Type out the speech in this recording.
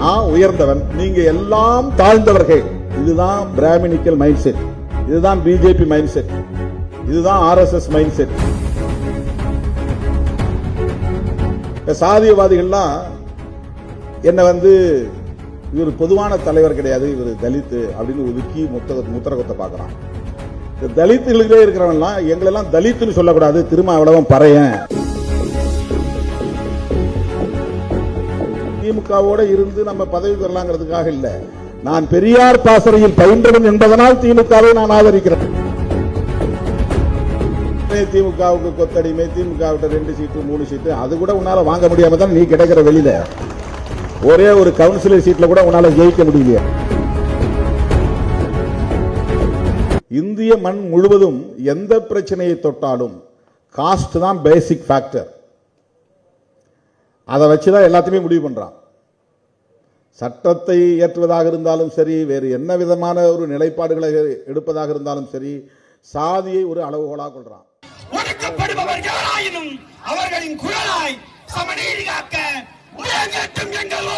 நான் உயர்ந்தவன். நீங்க எல்லாம் தாழ்ந்தவர்கள். இதுதான் பிராமினிக்கல் மைண்ட் செட் இதுதான் பிஜேபி மைண்ட் செட் இதுதான் ஆர்எஸ்எஸ் மைண்ட் செட் சாதியவாதிகள்லாம் என்னை வந்து இவர் பொதுவான தலைவர் கிடையாது இவர் தலித்து அப்படின்னு ஒதுக்கி முத்தக முத்தரகத்தை பார்க்குறான். இந்த தலித்துகளுக்கே இருக்கிறவன்லாம் எங்களெல்லாம் தலித்துன்னு சொல்லக்கூடாது திரும்ப அவ்வளவும் பறையன். திமுகவோட இருந்து நம்ம பதவி பெறலாங்கிறதுக்காக இல்லை. நான் பெரியார் பாசறையில் பயின்றவன் என்பதனால் திமுகவை நான் ஆதரிக்கிறேன். திமுகவுக்கு கொத்தடிமை திமுக ரெண்டு சீட்டு மூணு சீட்டு அது கூட உன்னால வாங்க முடியாம தான் நீ கிடைக்கிற வெளியில. ஒரே ஒரு கவுன்சிலர் சீட்ல கூட உன்னால ஜெயிக்க முடியலையே. இந்திய மண் முழுவதும் எந்த பிரச்சனையை தொட்டாலும் காஸ்ட் தான் பேசிக் ஃபேக்டர் அதை வச்சுதான் எல்லாத்தையுமே முடிவு பண்ணுறான் சட்டத்தை இயற்றுவதாக இருந்தாலும் சரி வேறு என்ன விதமான ஒரு நிலைப்பாடுகளை எடுப்பதாக இருந்தாலும் சரி சாதியை ஒரு அளவுகோலாக கொள்றான். ஒடுக்கப்படுபவர் யாராயினும் அவர்களின் குரலாய் சமநீதி காக்க முயங்கட்டும் எங்கள்